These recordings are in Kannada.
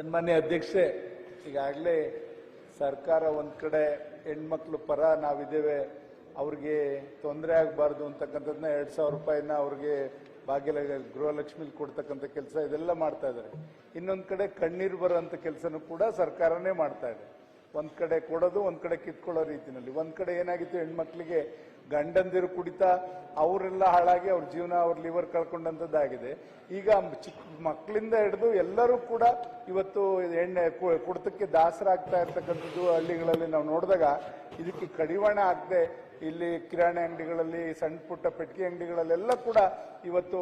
ಸನ್ಮಾನ್ಯ ಅಧ್ಯಕ್ಷೆ, ಈಗಾಗಲೇ ಸರ್ಕಾರ ಒಂದು ಕಡೆ ಹೆಣ್ಮಕ್ಳು ಪರ ನಾವಿದ್ದೇವೆ, ಅವ್ರಿಗೆ ತೊಂದರೆ ಆಗಬಾರ್ದು ಅಂತಕ್ಕಂಥದ್ದನ್ನ ಎರಡು ಸಾವಿರ ರೂಪಾಯಿನ ಅವ್ರಿಗೆ ಭಾಗ್ಯ ಗೃಹಲಕ್ಷ್ಮಿಲಿ ಕೊಡ್ತಕ್ಕಂಥ ಕೆಲಸ ಇದೆಲ್ಲ ಮಾಡ್ತಾ ಇದ್ದಾರೆ. ಇನ್ನೊಂದ್ ಕಡೆ ಕಣ್ಣೀರು ಬರೋಂಥ ಕೆಲಸನೂ ಕೂಡ ಸರ್ಕಾರನೇ ಮಾಡ್ತಾ ಇದೆ. ಒಂದ್ ಕಡೆ ಕೊಡೋದು, ಒಂದು ಕಡೆ ಕಿತ್ಕೊಳ್ಳೋ ರೀತಿನಲ್ಲಿ. ಒಂದು ಕಡೆ ಏನಾಗಿತ್ತು, ಹೆಣ್ಮಕ್ಳಿಗೆ ಗಂಡಂದಿರು ಕುಡಿತಾ, ಅವರೆಲ್ಲ ಹಾಳಾಗಿ ಅವ್ರ ಜೀವನ, ಅವ್ರ ಲಿವರ್ ಕಳ್ಕೊಂಡಂತದ್ದಾಗಿದೆ. ಈಗ ಚಿಕ್ಕ ಮಕ್ಕಳಿಂದ ಹಿಡಿದು ಎಲ್ಲರೂ ಕೂಡ ಇವತ್ತು ಎಣ್ಣೆ ಕುಡಿತಕ್ಕೆ ದಾಸರಾಗ್ತಾ ಇರ್ತಕ್ಕಂಥದ್ದು ಹಳ್ಳಿಗಳಲ್ಲಿ ನಾವು ನೋಡಿದಾಗ ಇದಕ್ಕೆ ಕಡಿವಾಣ ಆಗದೆ ಇಲ್ಲಿ ಕಿರಾಣಿ ಅಂಗಡಿಗಳಲ್ಲಿ, ಸಣ್ಣ ಪುಟ್ಟ ಪೆಟ್ಟಿಗೆ ಅಂಗಡಿಗಳಲ್ಲೆಲ್ಲ ಕೂಡ ಇವತ್ತು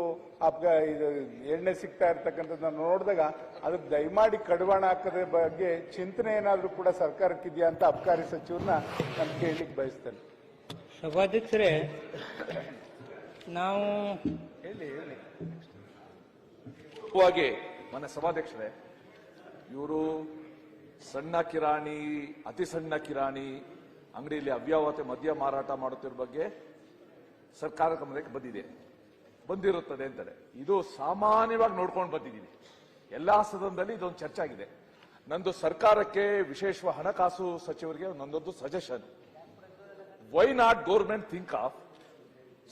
ಅಪ್ಗ ಇದು ಎಣ್ಣೆ ಸಿಗ್ತಾ ಇರ್ತಕ್ಕಂಥದ್ದನ್ನ ನೋಡಿದಾಗ ಅದಕ್ಕೆ ದಯಮಾಡಿ ಕಡಿವಾಣ ಹಾಕೋದ್ರ ಬಗ್ಗೆ ಚಿಂತನೆ ಏನಾದರೂ ಕೂಡ ಸರ್ಕಾರಕ್ಕಿದೆಯಾ ಅಂತ ಅಬ್ಕಾರಿ ಸಚಿವರನ್ನ ನಾನು ಕೇಳಲಿಕ್ಕೆ ಬಯಸ್ತೇನೆ. ಸಭಾಧ್ಯಕ್ಷರೇ ನಾವು ಹೇಳಿ ಮನೆ ಸಭಾಧ್ಯಕ್ಷರೇ, ಇವರು ಸಣ್ಣ ಕಿರಾಣಿ, ಅತಿ ಸಣ್ಣ ಕಿರಾಣಿ, ಅಂಗಡಿಯಲ್ಲಿ ಅವ್ಯಾವತೆ ಮದ್ಯ ಮಾರಾಟ ಮಾಡುತ್ತಿರೋ ಬಗ್ಗೆ ಸರ್ಕಾರ ಗಮನಕ್ಕೆ ಬಂದಿದೆ. ಬಂದಿರುತ್ತದೆ ಅಂತಾರೆ ಇದು ಸಾಮಾನ್ಯವಾಗಿ ನೋಡ್ಕೊಂಡು ಬಂದಿದ್ದೀವಿ. ಎಲ್ಲಾ ಸದನದಲ್ಲಿ ಇದೊಂದು ಚರ್ಚೆ ಆಗಿದೆ. ನಂದು ಸರ್ಕಾರಕ್ಕೆ ವಿಶೇಷ ಹಣಕಾಸು ಸಚಿವರಿಗೆ ನಂದೊಂದು suggestion why not government think of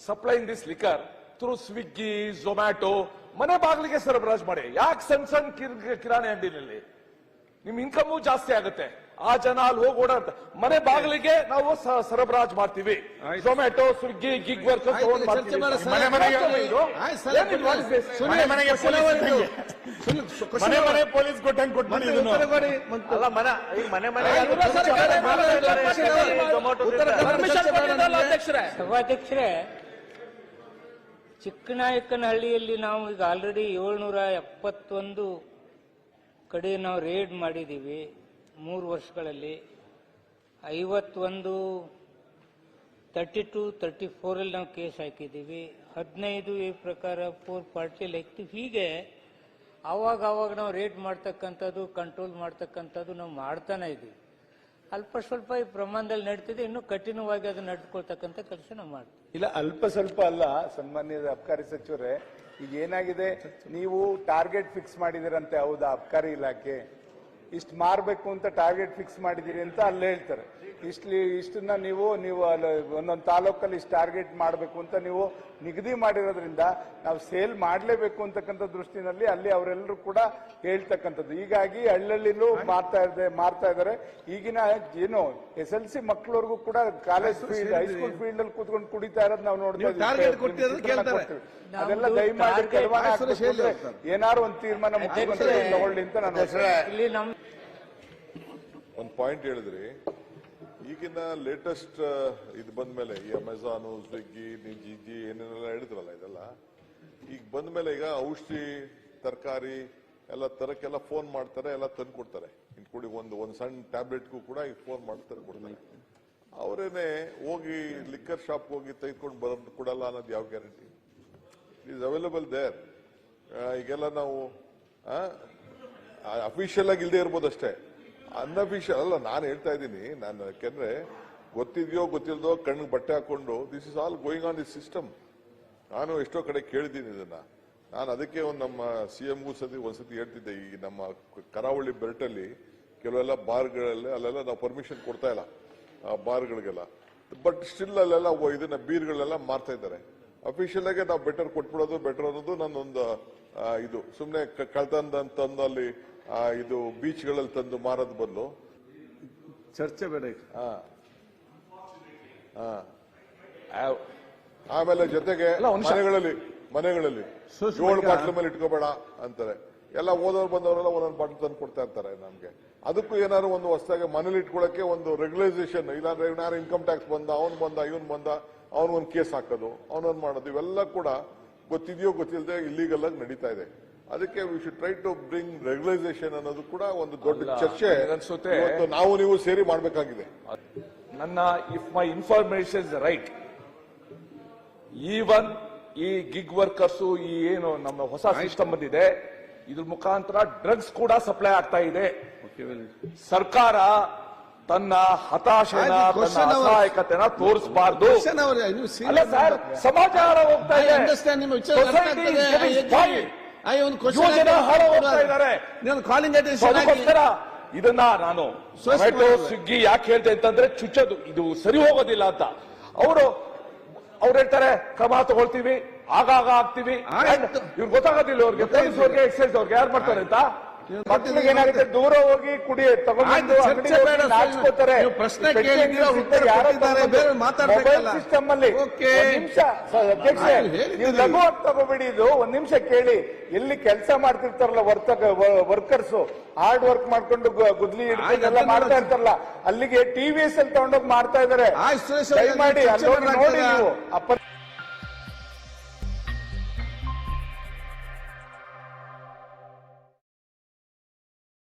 supplying this liquor through Swiggy Zomato ಮನೆ ಬಾಗಿಲಿಗೆ ಸರಬರಾಜು ಮಾಡಿ. ಯಾಕೆ ಸಣ್ಣ ಸಣ್ಣ ಕಿರ್- ಕಿರಾಣಿ ಅಂಗಡಿನಲ್ಲಿ ನಿಮ್ ಇನ್ಕಮು ಜಾಸ್ತಿ ಆಗುತ್ತೆ. ಆ ಜನ ಅಲ್ಲಿ ಹೋಗಿ ಓಡಾಡ್ತ ಮನೆ ಬಾಗಿಲಿಗೆ ನಾವು ಸರಬರಾಜು ಮಾಡ್ತೀವಿ. ಝೊಮ್ಯಾಟೊ ಸ್ವಿಗ್ಗಿ ಗಿಗ್ ವರ್ಕ್ ಆಯ್ತು, ಚರ್ಚೆ ಮಾಡ ಸರ್. ಮನೆ ಮನೆ ಪೊಲೀಸ್ ಕೊಟ್ಟಂಗ್ ಕೊಟ್ಬಿಡಿ. ಅಲ್ಲ ಮನೆ ಈಗ ಮನೆ ಮನೆ. ಸಭಾಧ್ಯಕ್ಷರೇ ಚಿಕ್ಕನಾಯಕನಹಳ್ಳಿಯಲ್ಲಿ ನಾವು ಈಗ ಆಲ್ರೆಡಿ ಏಳ್ನೂರ ಎಪ್ಪತ್ತೊಂದು ಕಡೆ ನಾವು ರೇಡ್ ಮಾಡಿದ್ದೀವಿ ಮೂರು ವರ್ಷಗಳಲ್ಲಿ. ಐವತ್ತೊಂದು ತರ್ಟಿ ಟು ತರ್ಟಿ ಫೋರಲ್ಲಿ ನಾವು ಕೇಸ್ ಹಾಕಿದ್ದೀವಿ. ಹದಿನೈದು ಈ ಪ್ರಕಾರ ಫೋರ್ ಪಾರ್ಟಿಯಲ್ಲಿ ಲೈಕ್ ಹೀಗೆ ಆವಾಗ ಆವಾಗ ನಾವು ರೇಟ್ ಮಾಡ್ತಕ್ಕಂಥದ್ದು ಕಂಟ್ರೋಲ್ ಮಾಡ್ತಕ್ಕಂಥದ್ದು ನಾವು ಮಾಡ್ತಾನೆ ಇದ್ದೀವಿ. ಅಲ್ಪ ಸ್ವಲ್ಪ ಈ ಪ್ರಮಾಣದಲ್ಲಿ ನಡೀತಿದೆ, ಇನ್ನೂ ಕಠಿಣವಾಗಿ ಅದು ನಡ್ಕೊಳ್ತಕ್ಕಂಥ ಕೆಲಸ ನಾವು ಮಾಡ್ತೀವಿ. ಇಲ್ಲ, ಅಲ್ಪ ಸ್ವಲ್ಪ ಅಲ್ಲ ಸನ್ಮಾನ್ಯ ಅಬ್ಕಾರಿ ಸಚಿವರೇ, ಈಗ ಏನಾಗಿದೆ, ನೀವು ಟಾರ್ಗೆಟ್ ಫಿಕ್ಸ್ ಮಾಡಿದಿರಂತೆ, ಹೌದಾ, ಅಬ್ಕಾರಿ ಇಲಾಖೆ? ಇಷ್ಟು ಮಾರ್ಬೇಕು ಅಂತ ಟಾರ್ಗೆಟ್ ಫಿಕ್ಸ್ ಮಾಡಿದ್ದೀರಿ ಅಂತ ಅಲ್ಲಿ ಹೇಳ್ತಾರೆ. ಇಷ್ಟು ಇಷ್ಟನ್ನ ನೀವು ನೀವು ಅಲ್ಲಿ ಒಂದೊಂದು ತಾಲೂಕಲ್ಲಿ ಇಷ್ಟು ಟಾರ್ಗೆಟ್ ಮಾಡಬೇಕು ಅಂತ ನೀವು ನಿಗದಿ ಮಾಡಿರೋದ್ರಿಂದ ನಾವು ಸೇಲ್ ಮಾಡಲೇಬೇಕು ಅಂತಕ್ಕಂಥ ದೃಷ್ಟಿನಲ್ಲಿ ಅಲ್ಲಿ ಅವರೆಲ್ಲರೂ ಕೂಡ ಹೇಳ್ತಕ್ಕಂಥದ್ದು. ಹೀಗಾಗಿ ಹಳ್ಳಿಯಲ್ಲೂ ಮಾರ್ತಾ ಇದೆ ಮಾರ್ತಾ ಇದ್ದಾರೆ. ಈಗಿನ ಏನು ಎಸ್ ಎಲ್ ಸಿ ಮಕ್ಕಳವರೆಗೂ ಕೂಡ ಕಾಲೇಜ್ ಫೀಲ್ಡ್ ಹೈಸ್ಕೂಲ್ ಫೀಲ್ಡ್ ಅಲ್ಲಿ ಕೂತ್ಕೊಂಡು ಕುಡಿತಾ ಇರೋದು ನಾವು ನೋಡ್ತೀವಿ ಇದ್ದೀವಿ. ಅದೆಲ್ಲ ದಯಮಾಡಿ ಏನಾರು ಒಂದು ತೀರ್ಮಾನ ಮುಖ್ಯಮಂತ್ರಿ ತಗೊಳ್ಳಿ ಅಂತ ನಾನು ಇಲ್ಲಿ ನಮ್ಮ ಒಂದು ಪಾಯಿಂಟ್ ಹೇಳಿದ್ರಿ. ಈಗಿನ ಲೇಟೆಸ್ಟ್ ಇದು ಬಂದ್ಮೇಲೆ ಈ ಅಮೆಝಾನು ಸ್ವಿಗ್ಗಿ ಜಿಜಿ ಏನೇನೆಲ್ಲ ಹೇಳಿದ್ರಲ್ಲ ಇದೆಲ್ಲ. ಈಗ ಬಂದ್ಮೇಲೆ ಈಗ ಔಷಧಿ, ತರಕಾರಿ, ಎಲ್ಲ ತರಕ್ಕೆಲ್ಲ ಫೋನ್ ಮಾಡ್ತಾರೆ, ಎಲ್ಲ ತಂದು ಕೊಡ್ತಾರೆ ಇನ್ಕ್ಲೂಡಿಂಗ್ ಒಂದು ಒಂದು ಸಣ್ಣ ಟ್ಯಾಬ್ಲೆಟ್ಗೂ ಕೂಡ ಈಗ ಫೋನ್ ಮಾಡಿ ತಂದು ಕೊಡ್ತಾರೆ ಅವರೇನೆ ಹೋಗಿ ಲಿಕ್ಕರ್ ಶಾಪ್ ಹೋಗಿ ತೆಗೆದುಕೊಂಡು ಬರೋದು ಕೊಡಲ್ಲ ಅನ್ನೋದು ಯಾವ ಗ್ಯಾರಂಟಿ ಈಸ್ ಅವೈಲಬಲ್ ದೇರ್ ಈಗೆಲ್ಲ ನಾವು ಅಫಿಷಿಯಲ್ ಆಗಿ ಇಲ್ಲದೆ ಇರ್ಬೋದು ಅಷ್ಟೇ. ಅನ್ಅಫಿಷಿಯಲ್ ಅಲ್ಲ, ನಾನು ಹೇಳ್ತಾ ಇದ್ದೀನಿ, ನಾನು ಯಾಕೆಂದ್ರೆ ಗೊತ್ತಿದೆಯೋ ಗೊತ್ತಿಲ್ಲದೋ ಕಣ್ಣಿಗೆ ಬಟ್ಟೆ ಹಾಕೊಂಡು this is all going on this system ನಾನು ಎಷ್ಟೋ ಕಡೆ ಕೇಳಿದ್ದೀನಿ ಇದನ್ನ. ನಾನು ಅದಕ್ಕೆ ಒಂದು ನಮ್ಮ ಸಿ ಎಂಗೂ ಸತಿ ಒಂದ್ಸತಿ ಹೇಳ್ತಿದ್ದೆ, ಈ ನಮ್ಮ ಕರಾವಳಿ ಬೆಲ್ಟಲ್ಲಿ ಕೆಲವೆಲ್ಲ ಬಾರ್ಗಳಲ್ಲಿ ಅಲ್ಲೆಲ್ಲ ನಾವು ಪರ್ಮಿಷನ್ ಕೊಡ್ತಾ ಇಲ್ಲ, ಆ ಬಾರ್ಗಳಿಗೆಲ್ಲ. ಬಟ್ ಸ್ಟಿಲ್ ಅಲ್ಲೆಲ್ಲ ಇದನ್ನ ಬೀರ್ಗಳೆಲ್ಲ ಮಾರ್ತಾ ಇದ್ದಾರೆ. ಅಫಿಷಿಯಲ್ ಆಗಿ ನಾವು ಬೆಟರ್ ಕೊಟ್ಬಿಡೋದು ಬೆಟರ್ ಅನ್ನೋದು ನನ್ನೊಂದು ಇದು. ಸುಮ್ಮನೆ ಕಳ್ತಂದ ತಂದಲ್ಲಿ ಇದು ಬೀಚ್ಗಳಲ್ಲಿ ತಂದು ಮಾರೋದ್ ಬದಲು. ಚರ್ಚೆ ಬೇಡ. ಆಮೇಲೆ ಜೊತೆಗೆ. ಮನೆಗಳಲ್ಲಿ ಮನೆಗಳಲ್ಲಿ. ಏಳು ಬಾಟ್ಲ ಮೇಲೆ ಇಟ್ಕೋಬೇಡ ಅಂತಾರೆ. ಎಲ್ಲ ಓದೋರು ಬಂದವರೆಲ್ಲ ಒಂದೊಂದು ಬಾಟ್ಲ್ ತಂದು ಕೊಡ್ತಾ ಇರ್ತಾರೆ ನಮ್ಗೆ. ಅದಕ್ಕೂ ಏನಾದ್ರು ಒಂದು ಹೊಸದಾಗಿ ಮನೇಲಿ ಇಟ್ಕೊಳಕ್ಕೆ ಒಂದು ರೆಗ್ಯುಲೈಸೇಷನ್ ಇಲ್ಲಾಂದ್ರೆ ಏನಾದ್ರು ಇನ್ಕಮ್ ಟ್ಯಾಕ್ಸ್ ಬಂದ ಅವನು ಬಂದ ಇವನ್ ಬಂದ ಅವನೊಂದು ಕೇಸ್ ಹಾಕೋದು ಅವನೊಂದು ಮಾಡೋದು ಇವೆಲ್ಲ ಕೂಡ ಗೊತ್ತಿದೆಯೋ ಗೊತ್ತಿಲ್ಲದೆ ಇಲ್ಲಿಗಲ್ ಆಗಿ ನಡೀತಾ ಇದೆ. ಅದಕ್ಕೆ we should try to bring regularisation ಅನ್ನೋದು ಕೂಡ ಒಂದು ದೊಡ್ಡ ಚರ್ಚೆ. ಅನ್ಸುತ್ತೆ ನಾವು ನೀವು ಸೇರಿ ಮಾಡಬೇಕಾಗಿದೆ. ನನ್ನ if my information is right even ಈ ಗಿಗ್ ವರ್ಕರ್ಸ್ ಈ ಏನು ನಮ್ಮ ಹೊಸ ಸಿಸ್ಟಮ್ ಬಂದಿದೆ ಇದ್ರ ಮುಖಾಂತರ ಡ್ರಗ್ಸ್ ಕೂಡ ಸಪ್ಲೈ ಆಗ್ತಾ ಇದೆ. ಸರ್ಕಾರ ತನ್ನ ಹತಾಶೆನ ತನ್ನ ಅಸಹಾಯಕತೆನ ತೋರಿಸಬಾರ್ದು. ಅಲ್ಲ ಸರ್ ಸಮಾಚಾರ ಸಮಾಜ ಹೋಗ್ತಾ ಇದೆ. ಆ, ಒಂದು ಯುವಜನ ಹೋಗ್ತಾ ಇದ್ದಾರೆ. ನಾನು ಕಾಲಿಂಗ್ ಅಟೆನ್ಷನ್ ಇದನ್ನ ನಾನು ಸೊಮೆಟೊ ಸ್ವಿಗ್ಗಿ ಯಾಕೆ ಹೇಳ್ತೆ ಅಂತಂದ್ರೆ ಚುಚ್ಚದು. ಇದು ಸರಿ ಹೋಗೋದಿಲ್ಲ ಅಂತ. ಅವರು ಅವ್ರು ಹೇಳ್ತಾರೆ ಕ್ರಮ ತಗೊಳ್ತೀವಿ ಆಗಾಗ ಆಗ್ತೀವಿ. ಇವ್ರು ಗೊತ್ತಾಗೋದಿಲ್ಲ ಅವ್ರಿಗೆ. ಪೊಲೀಸ್ ಅವ್ರಿಗೆ ಎಕ್ಸೈಸ್ ಅವ್ರಿಗೆ ಯಾರು ಮಾಡ್ತಾರೆ ಅಂತ? ಏನಾಗುತ್ತೆ? ದೂರ ಹೋಗಿ ಕುಡಿ ತಗೊಂಡು ನೀವು ಪ್ರಶ್ನೆ. ಮೊಬೈಲ್ ಸಿಸ್ಟಮ್ ಅಲ್ಲಿ ನಿಮಿಷ ಅಧ್ಯಕ್ಷೆ. ನೀವು ಲಘುವಾಗಿ ತಗೋಬೇಡಿ ಇದು ಒಂದ್ ನಿಮಿಷ ಕೇಳಿ. ಎಲ್ಲಿ ಕೆಲಸ ಮಾಡ್ತಿರ್ತಾರಲ್ಲ ವರ್ತಕ ವರ್ಕರ್ಸ್ ಹಾರ್ಡ್ ವರ್ಕ್ ಮಾಡ್ಕೊಂಡು ಗುದ್ಲಿ ಹಿಡ್ಕೊಂಡೆಲ್ಲ ಮಾಡ್ತಾ ಇರ್ತಾರಲ್ಲ ಅಲ್ಲಿಗೆ ಟಿವಿಎಸ್ ಅಲ್ಲಿ ತಗೊಂಡೋಗಿ ಮಾಡ್ತಾ ಇದಾರೆ. ಮಾಡಿ ನೋಡಿ ನೀವು. ಅಪ್ಪ